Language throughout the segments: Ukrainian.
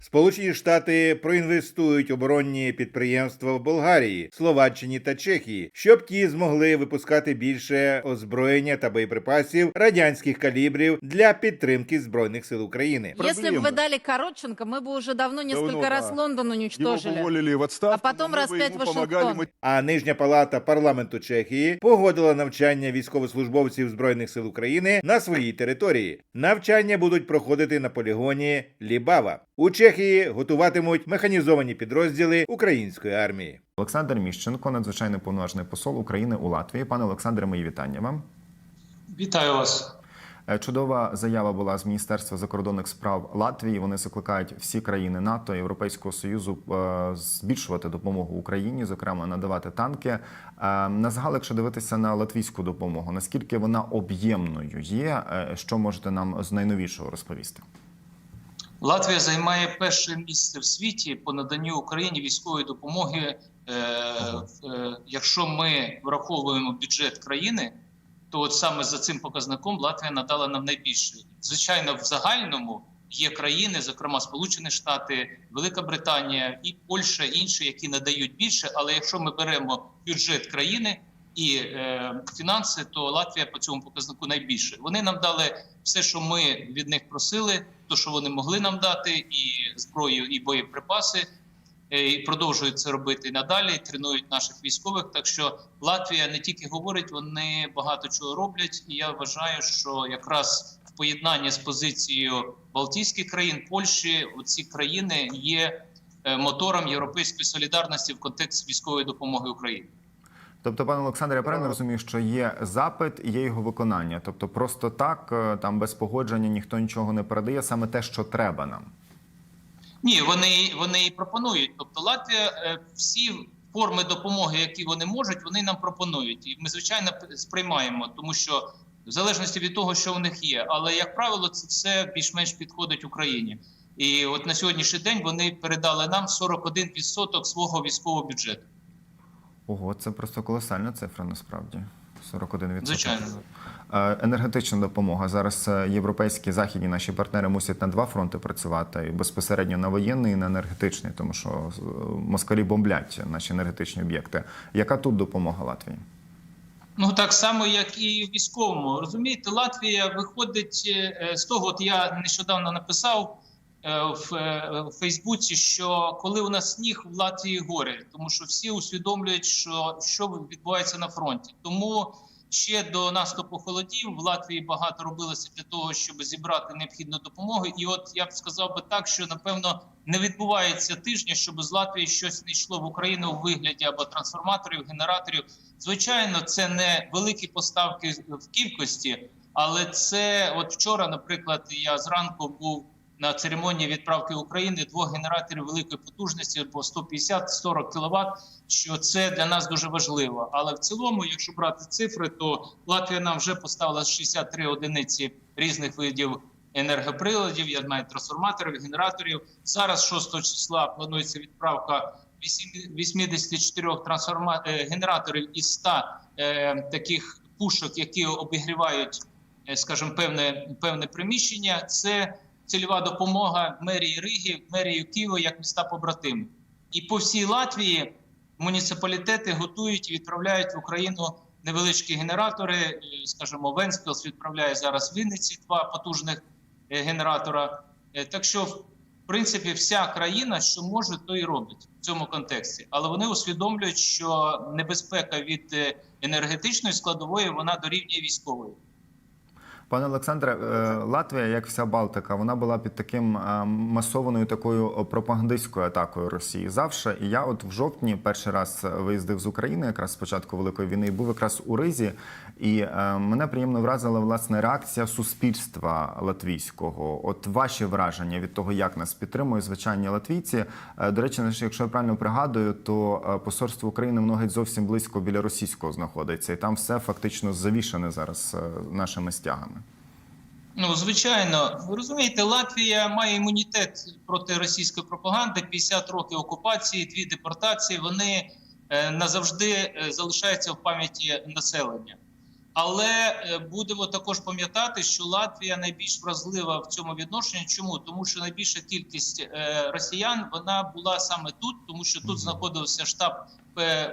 Сполучені Штати проінвестують оборонні підприємства в Болгарії, Словаччині та Чехії, щоб ті змогли випускати більше озброєння та боєприпасів радянських калібрів для підтримки збройних сил України. Если бы Проблема. вы дали Коротченко, мы бы уже давно несколько да. раз Лондон Его уничтожили. уволили в отставку, А потом но мы раз бы пять ему Вашингтон. помогали А нижня палата парламенту Чехії погодила навчання військовослужбовців збройних сил України на своїй території. Навчання будуть проходити на полігоні Лібава. У Чехії готуватимуть механізовані підрозділи української армії. Олександр Міщенко, надзвичайний повноважний посол України у Латвії. Пане Олександре, мої вітання вам. Вітаю вас. Е, Чудова заява була з Міністерства закордонних справ Латвії. Вони закликають всі країни НАТО Європейського союзу е, збільшувати допомогу Україні, зокрема надавати танки. Е, На загал, якщо дивитися на латвійську допомогу, наскільки вона об'ємною є, Е, що можете нам з найновішого розповісти? Латвія займає перше місце в світі по наданню Україні військової допомоги. Е, е, якщо ми враховуємо бюджет країни, то от саме за цим показником Латвія надала нам найбільше. Звичайно, в загальному є країни, зокрема Сполучені Штати, Велика Британія і Польща, інші, які надають більше. Але якщо ми беремо бюджет країни і е, фінанси, то Латвія по цьому показнику найбільше. Вони нам дали все, що ми від них просили, то що вони могли нам дати, і зброю, і боєприпаси. Е, І продовжують це робити надалі, тренують наших військових. Так що Латвія не тільки говорить, вони багато чого роблять. І я вважаю, що якраз в поєднанні з позицією Балтійських країн, Польщі, оці країни є е, мотором європейської солідарності в контексті військової допомоги Україні. Тобто, пане Олександре, я правильно розумію, що є запит і є його виконання. Тобто, просто так, е, там без погодження ніхто нічого не передає, саме те, що треба нам. Ні, вони, вони і пропонують. Тобто Латвія е, всі форми допомоги, які вони можуть, вони нам пропонують. І ми, звичайно, сприймаємо, тому що в залежності від того, що в них є. Але, як правило, це все більш-менш підходить Україні. І от на сьогоднішній день вони передали нам 41% свого військового бюджету. Ого, це просто колосальна цифра насправді. 41%. Звичайно. Е, Енергетична допомога. Зараз е, європейські західні наші партнери мусять на два фронти працювати і безпосередньо на воєнний і на енергетичний, тому що е, москалі бомблять наші енергетичні об'єкти. Яка тут допомога Латвії? Ну так само, як і військовому. Розумієте, Латвія виходить з того. От я нещодавно написав в, е, Фейсбуці, що коли у нас сніг в Латвії горе, тому що всі усвідомлюють, що, що відбувається на фронті. Тому ще до наступу холодів в Латвії багато робилося для того, щоб зібрати необхідну допомогу. І от я б сказав би так, що напевно не відбувається тижня, щоб з Латвії щось не йшло в Україну у вигляді або трансформаторів, генераторів. Звичайно, це не великі поставки в кількості, але це от вчора, наприклад, я зранку був на церемонії відправки України двох генераторів великої потужності по 150-40 кВт, що це для нас дуже важливо. Але в цілому, якщо брати цифри, то Латвія нам вже поставила 63 одиниці різних видів енергоприладів, я знаю трансформаторів, генераторів. Зараз 6 числа планується відправка 84 трансформа... е, генераторів із 100 е, таких пушок, які обігрівають, е, скажімо, певне, певне приміщення. Це цільова допомога мерії Риги, мерії Києва як міста побратими. І по всій Латвії муніципалітети готують і відправляють в Україну невеличкі генератори. Е, Скажімо, Венспілс відправляє зараз в Вінниці два потужних е, генератора. Е, Так що, в принципі, вся країна, що може, то і робить в цьому контексті. Але вони усвідомлюють, що небезпека від енергетичної складової вона дорівнює військової. Пане Олександре, е, Латвія, як вся Балтика, вона була під таким е, масованою такою пропагандистською атакою Росії завше. І я, от в жовтні, перший раз виїздив з України, якраз з початку великої війни, і був якраз у Ризі. І е, мене приємно вразила власне реакція суспільства латвійського. От ваші враження від того, як нас підтримують звичайні латвійці. До речі, якщо я правильно пригадую, то посольство України воно геть зовсім близько біля російського знаходиться, і там все фактично завішане зараз нашими стягами. Ну, звичайно, ви розумієте, Латвія має імунітет проти російської пропаганди, 50 років окупації, дві депортації. Вони е, назавжди е, залишаються в пам'яті населення. Але е, будемо також пам'ятати, що Латвія найбільш вразлива в цьому відношенні. Чому тому, що найбільша кількість росіян вона була саме тут, тому що тут знаходився штаб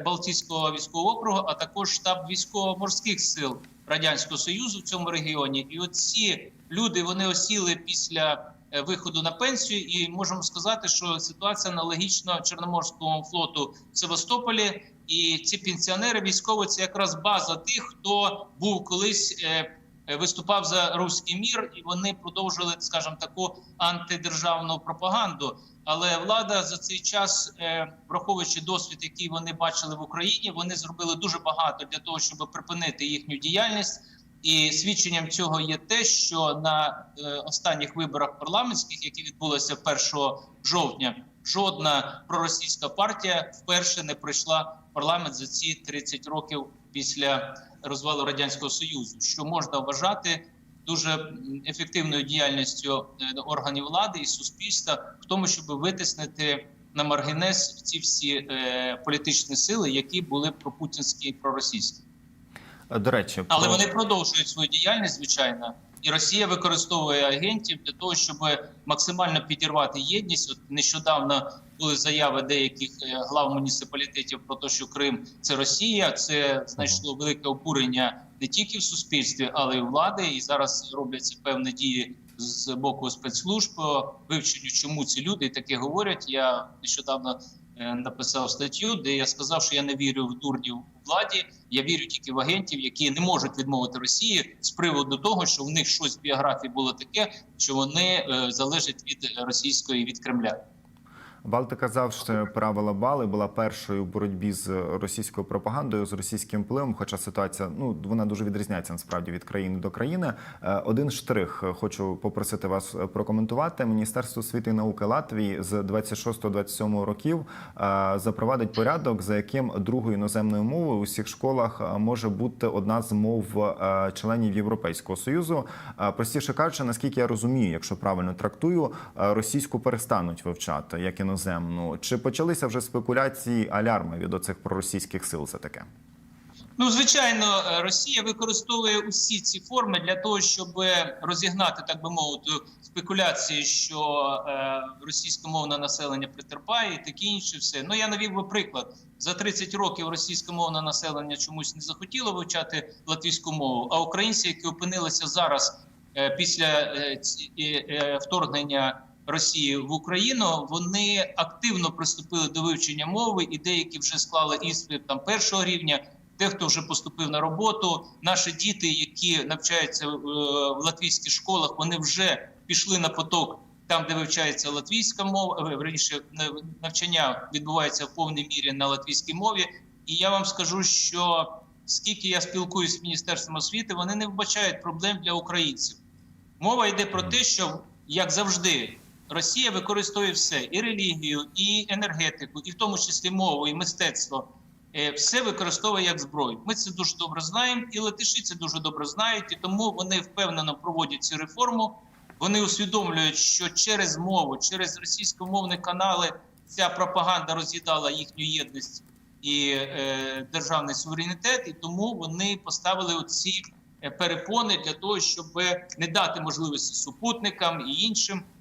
Балтійського військового округу, а також штаб військово-морських сил радянського союзу в цьому регіоні. І оці люди вони осіли після е, виходу на пенсію, і можемо сказати, що ситуація аналогічна Чорноморському флоту в Севастополі. І ці пенсіонери військові це якраз база тих, хто був колись е, виступав за руський мір, і вони продовжили, скажімо, таку антидержавну пропаганду. Але влада за цей час, е, враховуючи досвід, який вони бачили в Україні, вони зробили дуже багато для того, щоб припинити їхню діяльність. І свідченням цього є те, що на е, останніх виборах парламентських, які відбулися 1 жовтня, жодна проросійська партія вперше не пройшла парламент за ці 30 років після розвалу радянського союзу, що можна вважати дуже ефективною діяльністю е, органів влади і суспільства в тому, щоб витиснити на маргінес ці всі е, політичні сили, які були пропутінські і проросійські. До речі, Але про- вони продовжують свою діяльність, звичайно. І Росія використовує агентів для того, щоб максимально підірвати єдність. От нещодавно були заяви деяких е, глав муніципалітетів про те, що Крим це Росія. Це знайшло велике обурення не тільки в суспільстві, але й у влади. І зараз робляться певні дії з боку спецслужб по вивченню, чому ці люди таке говорять. Я нещодавно е, написав статтю, де я сказав, що я не вірю в дурнів владі. Я вірю тільки в агентів, які не можуть відмовити Росії з приводу того, що в них щось в біографії було таке, що вони е, залежать від російської від Кремля. Балтика завжди правила бали, була першою в боротьбі з російською пропагандою, з російським впливом. Хоча ситуація ну вона дуже відрізняється насправді від країни до країни. Е, Один штрих е, хочу попросити вас е, прокоментувати. Міністерство освіти і науки Латвії з 26-27 років запровадить порядок, за яким другою іноземною мовою у всіх школах може бути одна з мов членів Європейського союзу. Простіше кажучи, наскільки я розумію, якщо правильно трактую, російську перестануть вивчати як іноземну. Чи почалися вже спекуляції алярми від оцих проросійських сил? Це таке? Ну, звичайно, е, Росія використовує усі ці форми для того, щоб розігнати, так би мовити, спекуляції, що е, російськомовне населення притерпає і таке інше. Все ну я навів би приклад за 30 років російськомовне населення чомусь не захотіло вивчати латвійську мову. А українці, які опинилися зараз е, після е, е, вторгнення Росії в Україну, вони активно приступили до вивчення мови, і деякі вже склали іспит там першого рівня. Дехто вже поступив на роботу. Наші діти, які навчаються е, в латвійських школах, вони вже пішли на поток там, де вивчається латвійська мова. е, не- навчання відбувається в повній мірі на латвійській мові. І я вам скажу, що скільки я спілкуюся з міністерством освіти, вони не вбачають проблем для українців. Мова йде про те, що як завжди. Росія використовує все і релігію, і енергетику, і в тому числі мову, і мистецтво. Е, Все використовує як зброю. Ми це дуже добре знаємо, і латиші це дуже добре знають, і тому вони впевнено проводять цю реформу. Вони усвідомлюють, що через мову, через російськомовні канали ця пропаганда роз'їдала їхню єдність і е, державний суверенітет, і тому вони поставили оці е, перепони для того, щоб не дати можливості супутникам і іншим